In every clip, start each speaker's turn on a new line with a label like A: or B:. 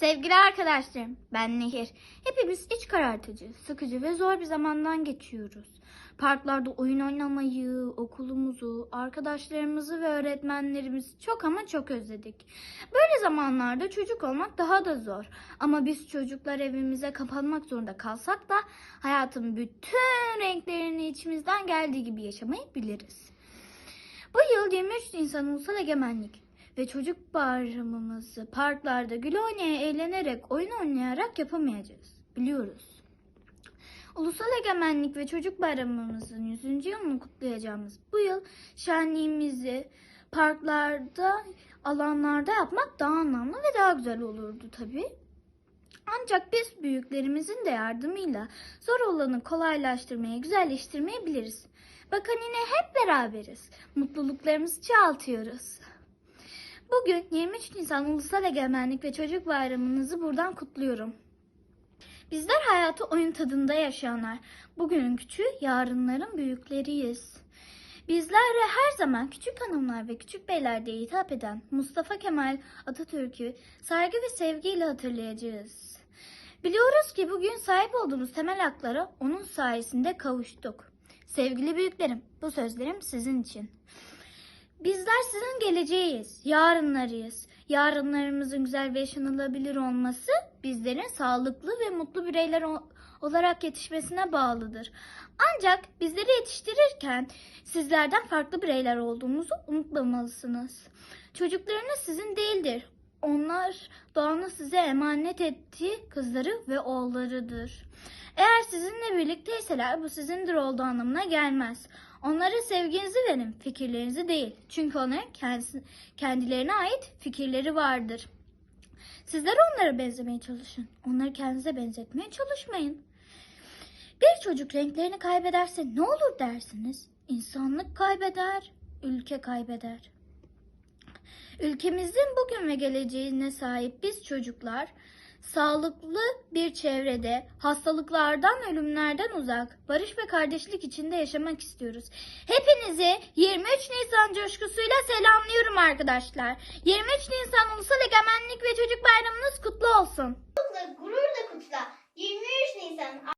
A: Sevgili arkadaşlarım, ben Nehir. Hepimiz iç karartıcı, sıkıcı ve zor bir zamandan geçiyoruz. Parklarda oyun oynamayı, okulumuzu, arkadaşlarımızı ve öğretmenlerimizi çok ama çok özledik. Böyle zamanlarda çocuk olmak daha da zor. Ama biz çocuklar evimize kapanmak zorunda kalsak da hayatın bütün renklerini içimizden geldiği gibi yaşamayı biliriz. Bu yıl 23 Nisan Ulusal Egemenlik ve çocuk bayramımızı parklarda gül oynaya eğlenerek, oyun oynayarak yapamayacağız. Biliyoruz. Ulusal Egemenlik ve Çocuk Bayramımızın 100. yılını kutlayacağımız bu yıl şenliğimizi parklarda, alanlarda yapmak daha anlamlı ve daha güzel olurdu tabii. Ancak biz büyüklerimizin de yardımıyla zor olanı kolaylaştırmaya, güzelleştirmeye biliriz. Bakın yine hep beraberiz. Mutluluklarımızı çoğaltıyoruz. Bugün 23 Nisan Ulusal Egemenlik ve Çocuk Bayramınızı buradan kutluyorum. Bizler hayatı oyun tadında yaşayanlar. Bugünün küçüğü, yarınların büyükleriyiz. Bizler de her zaman küçük hanımlar ve küçük beyler diye hitap eden Mustafa Kemal Atatürk'ü saygı ve sevgiyle hatırlayacağız. Biliyoruz ki bugün sahip olduğumuz temel haklara onun sayesinde kavuştuk. Sevgili büyüklerim, bu sözlerim sizin için. Bizler sizin geleceğiyiz, yarınlarıyız. Yarınlarımızın güzel ve yaşanılabilir olması bizlerin sağlıklı ve mutlu bireyler olarak yetişmesine bağlıdır. Ancak bizleri yetiştirirken sizlerden farklı bireyler olduğumuzu unutmamalısınız. Çocuklarınız sizin değildir. Onlar doğanın size emanet ettiği kızları ve oğullarıdır. Eğer sizinle birlikteyseler bu sizindir olduğu anlamına gelmez. Onlara sevginizi verin, fikirlerinizi değil. Çünkü onların kendisi, kendilerine ait fikirleri vardır. Sizler onlara benzemeye çalışın. Onları kendinize benzetmeye çalışmayın. Bir çocuk renklerini kaybederse ne olur dersiniz? İnsanlık kaybeder, ülke kaybeder. Ülkemizin bugün ve geleceğine sahip biz çocuklar sağlıklı bir çevrede, hastalıklardan, ölümlerden uzak, barış ve kardeşlik içinde yaşamak istiyoruz. Hepinizi 23 Nisan coşkusuyla selamlıyorum arkadaşlar. 23 Nisan Ulusal Egemenlik ve Çocuk Bayramınız kutlu olsun.
B: Gururla kutla. 23 Nisan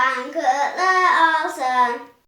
B: olsan, kırklı olsun.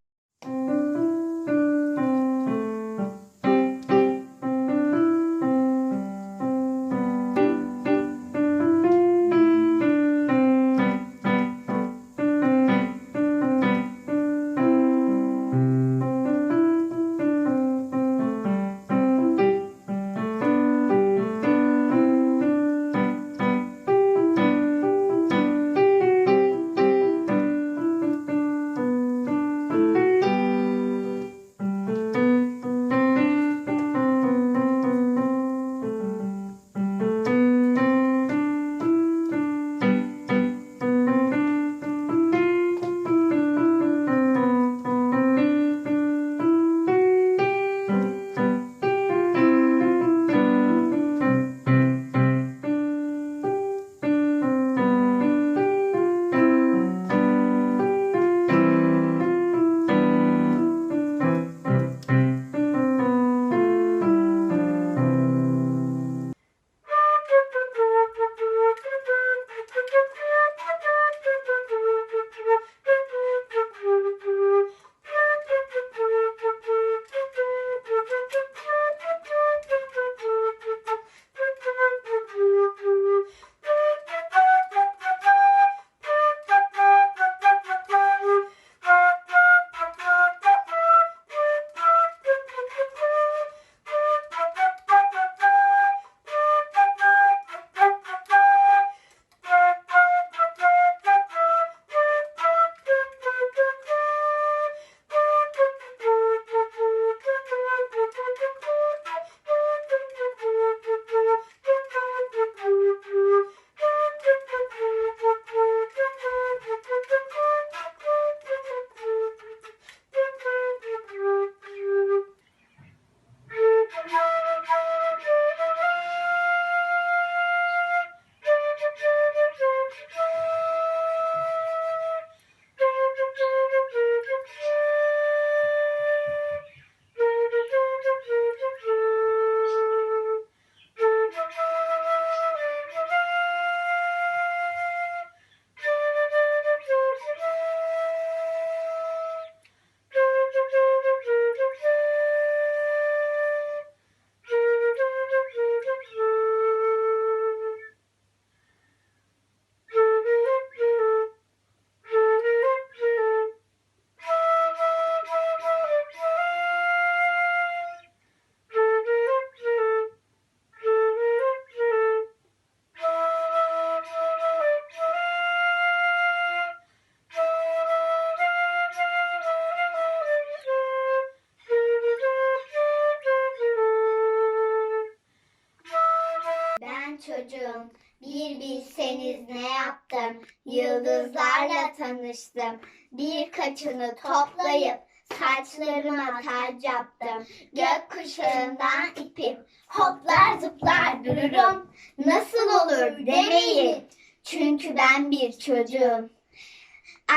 B: Bir bilseniz ne yaptım. Yıldızlarla tanıştım. Birkaçını toplayıp saçlarıma tac yaptım. Gökkuşağından ipim. Hoplar zıplar dururum. Nasıl olur demeyin. Çünkü ben bir çocuğum.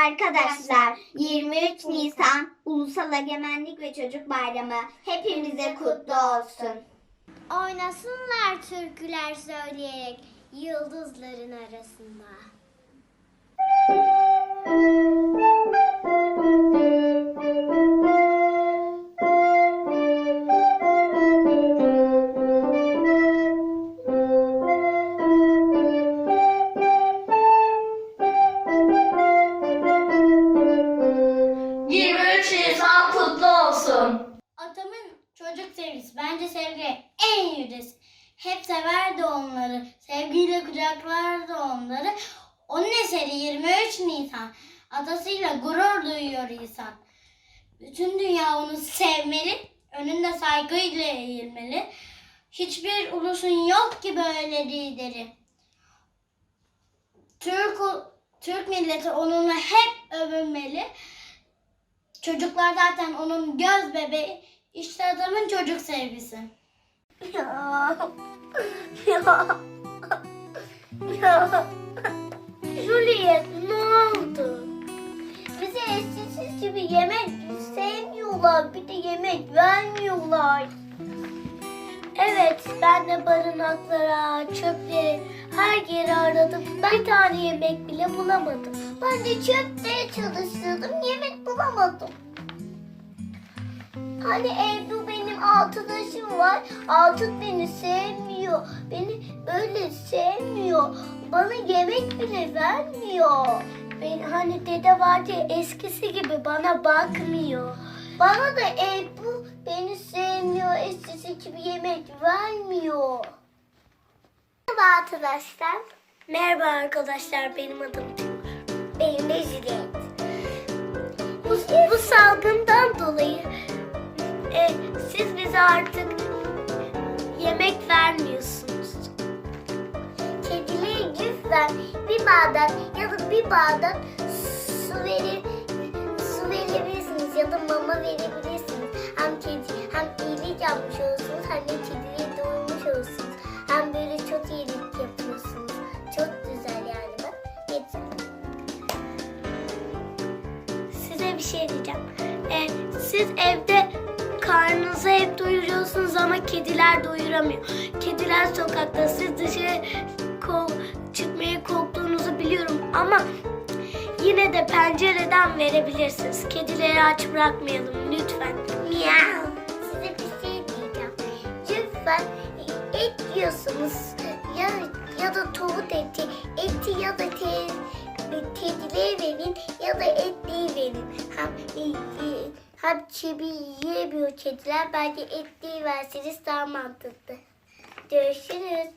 B: Arkadaşlar 23 Nisan Ulusal Egemenlik ve Çocuk Bayramı hepimize kutlu olsun.
C: Oynasınlar türküler söyleyerek yıldızların arasında.
D: Atamın çocuk sevgisi bence sevgi en yücesi. Hep severdi onları. Sevgiyle kucaklardı onları. Onun eseri 23 Nisan. Atasıyla gurur duyuyor insan. Bütün dünya onu sevmeli. Önünde saygıyla eğilmeli. Hiçbir ulusun yok ki böyle lideri. Türk, Türk milleti onunla hep övünmeli. Çocuklar zaten onun göz bebeği. İşte adamın çocuk sevgisi.
B: Ya. Ya. Ya. Juliet ne oldu? Bize eskisiz gibi yemek sevmiyorlar. Bir de yemek vermiyorlar. Evet, ben de barınaklara, çöpleri, her yeri aradım. Bir tane yemek bile bulamadım. Ben de çöpte çalıştırdım, yemek bulamadım. Hani evde benim arkadaşım var. Altın beni sevmiyor. Beni öyle sevmiyor. Bana yemek bile vermiyor. Ben hani dede vardı eskisi gibi bana bakmıyor. Bana da ev bu beni sevmiyor. Eskisi gibi yemek vermiyor. Merhaba arkadaşlar. Merhaba arkadaşlar benim adım. Benim de Juliet. Bu, bu salgından dolayı e, siz bize artık yemek vermiyorsunuz. Kediliğe lütfen bir bardak ya da bir bardak su verir, su verebilirsiniz ya da mama verebilirsiniz. Hem kedi hem iyilik yapmış olursunuz hem de kediliğe doymuş olursunuz. Hem böyle çok iyilik yapıyorsunuz. Çok güzel yani bak. Yeter. Size bir şey diyeceğim. Ee, siz evde karnınızı hep doyuruyorsunuz ama kediler doyuramıyor. Kediler sokakta. Siz dışarı ko- çıkmaya korktuğunuzu biliyorum ama yine de pencereden verebilirsiniz. Kedileri aç bırakmayalım lütfen. Miau. Size bir şey diyeceğim. Lütfen et yiyorsunuz. Ya, ya da tavuk eti. Eti ya da te, kedilere verin ya da etliği verin. E, e, hem çibi yiyemiyor kediler. Bence etliği verseniz daha mantıklı. Görüşürüz.